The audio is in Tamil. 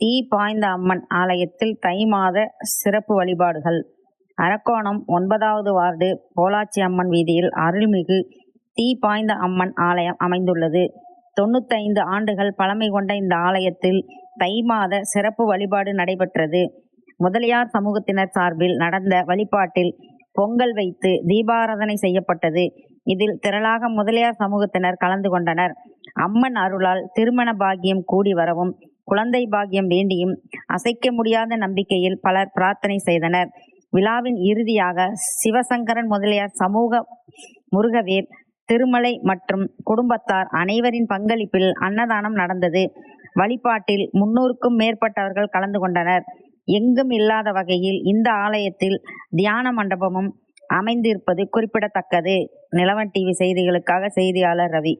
தீ பாய்ந்த அம்மன் ஆலயத்தில் தை மாத சிறப்பு வழிபாடுகள். அரக்கோணம் ஒன்பதாவது வார்டு போலாச்சி அம்மன் வீதியில் அருள்மிகு தீ பாய்ந்த அம்மன் ஆலயம் அமைந்துள்ளது. தொண்ணூத்தைந்து ஆண்டுகள் பழமை கொண்ட இந்த ஆலயத்தில் தை மாத சிறப்பு வழிபாடு நடைபெற்றது. முதலியார் சமூகத்தினர் சார்பில் நடந்த வழிபாட்டில் பொங்கல் வைத்து தீபாராதனை செய்யப்பட்டது. இதில் திரளாக முதலியார் சமூகத்தினர் கலந்து கொண்டனர். அம்மன் அருளால் திருமண பாகியம் கூடி வரவும் குழந்தை பாகியம் வேண்டியும் அசைக்க முடியாத நம்பிக்கையில் பலர் பிரார்த்தனை செய்தனர். விழாவின் இறுதியாக சிவசங்கரன் முதலியார் சமூக முருகவேர் திருமலை மற்றும் குடும்பத்தார் அனைவரின் பங்களிப்பில் அன்னதானம் நடந்தது. வழிபாட்டில் முன்னூறுக்கும் மேற்பட்டவர்கள் கலந்து கொண்டனர். எங்கும் இல்லாத வகையில் இந்த ஆலயத்தில் தியான மண்டபமும் அமைந்திருப்பது குறிப்பிடத்தக்கது. நிலவன் டிவி செய்திகளுக்காக செய்தியாளர் ரவி.